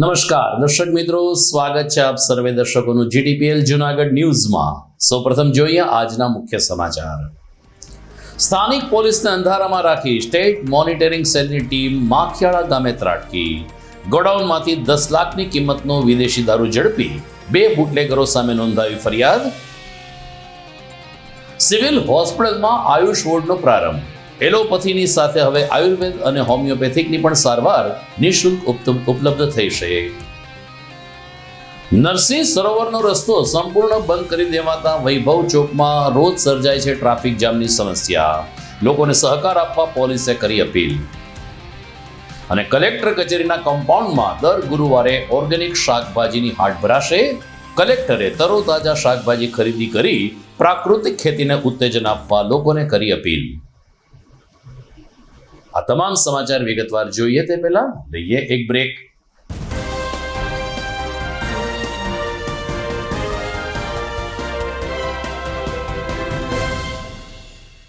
નમસ્કાર. દર્શક મિત્રો, સ્વાગત છે આપ સર્વે દર્શકોનું જીટીપીએલ જુનાગઢ ન્યૂઝમાં. સૌપ્રથમ જોઈએ આજના મુખ્ય સમાચાર. સ્થાનિક પોલીસને અંધારામાં રાખી સ્ટેટ મોનિટરિંગ સેલની ટીમ માખિયાળા ગામે ત્રાટકી. ગોડાઉનમાંથી દસ લાખની કિંમતનો વિદેશી દારૂ ઝડપી. બે બુટલેગરો સામે નોંધાવી ફરિયાદ. સિવિલ હોસ્પિટલમાં આયુષ વોર્ડનો પ્રારંભ. એલોપથીની સાથે હવે આયુર્વેદ અને હોમિયોપેથિકની પણ સારવાર નિઃશુલ્ક ઉપ- ઉપલબ્ધ થઈ છે નરસિંહ સરોવરનો રસ્તો સંપૂર્ણ બંધ કરી દેવાતા વૈભવ ચોકમાં રોજ સર્જાય છે ટ્રાફિક જામની સમસ્યા. લોકોને સહકાર આપવા પોલીસે કરી અપીલ. અને કલેક્ટર કચેરીના કમ્પાઉન્ડમાં દર ગુરુવારે ઓર્ગેનિક શાકભાજીની હાટ ભરાશે. કલેક્ટરે તરોતાજા શાકભાજી ખરીદી કરી પ્રાકૃતિક ખેતીને ઉત્તેજન આપવા લોકોને કરી અપીલ. આ તમામ સમાચાર વિગતવાર જોઈએ તે પહેલા લઈએ એક બ્રેક